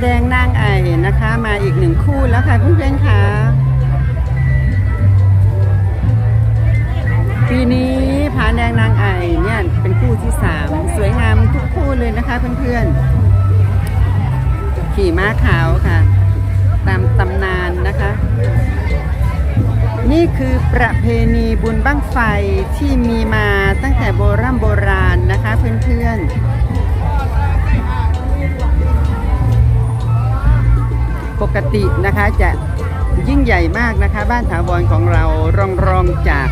แดงนางไอนะคะ มาอีกหนึ่งคู่แล้วค่ะเพื่อนๆค่ะ ปีนี้ผาแดงนางไอเนี่ยเป็นคู่ที่สามสวยงามทุกคู่เลยนะคะเพื่อนๆ ขี่ม้าขาวค่ะ ตามตำนานนะคะ นี่คือประเพณีบุญบั้งไฟที่มีมาตั้งแต่โบรโบราณนะคะเพื่อนๆ ปกตินะคะจะยิ่งใหญ่มากนะคะ บ้านถาวรของเรารองรองจาก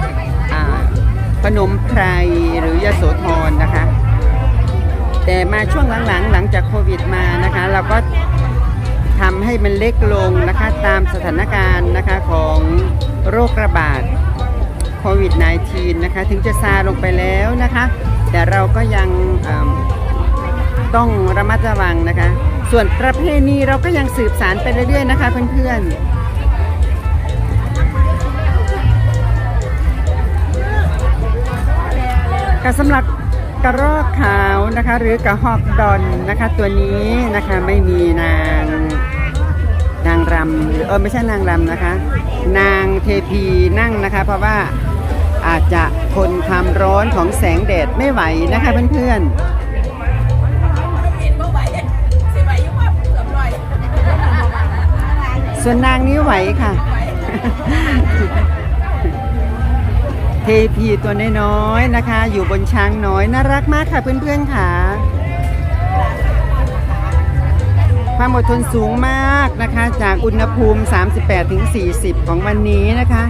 พนมไพรหรือยโสธรนะคะ แต่มาช่วงหลังๆ หลังจากโควิดมานะคะ เราก็ทำให้มันเล็กลงนะคะตามสถานการณ์นะคะของโรคระบาดโควิด -19 นะคะ ถึงจะซาลงไปแล้วนะคะ แต่เราก็ยังต้องระมัดระวังนะคะ ส่วนประเพณีเราก็ยังสืบสารไปเรื่อยๆนะคะเพื่อนๆก็สำหรับกระรอกขาวนะคะ หรือกระหอกดอนนะคะ ตัวนี้นะคะไม่มีนางนางรำหรือเออไม่ใช่นางรำนะคะ นางเทพีนั่งนะคะ เพราะว่าอาจจะทนความร้อนของแสงแดดไม่ไหวนะคะเพื่อนๆ ส่วนนางนี้ไหวค่ะ เทพีตัวน้อยๆนะคะ อยู่บนช้างน้อยน่ารักมากค่ะเพื่อนๆค่ะ ความอดทนสูงมากนะคะ จากอุณหภูมิ 38-40 ของวันนี้นะคะ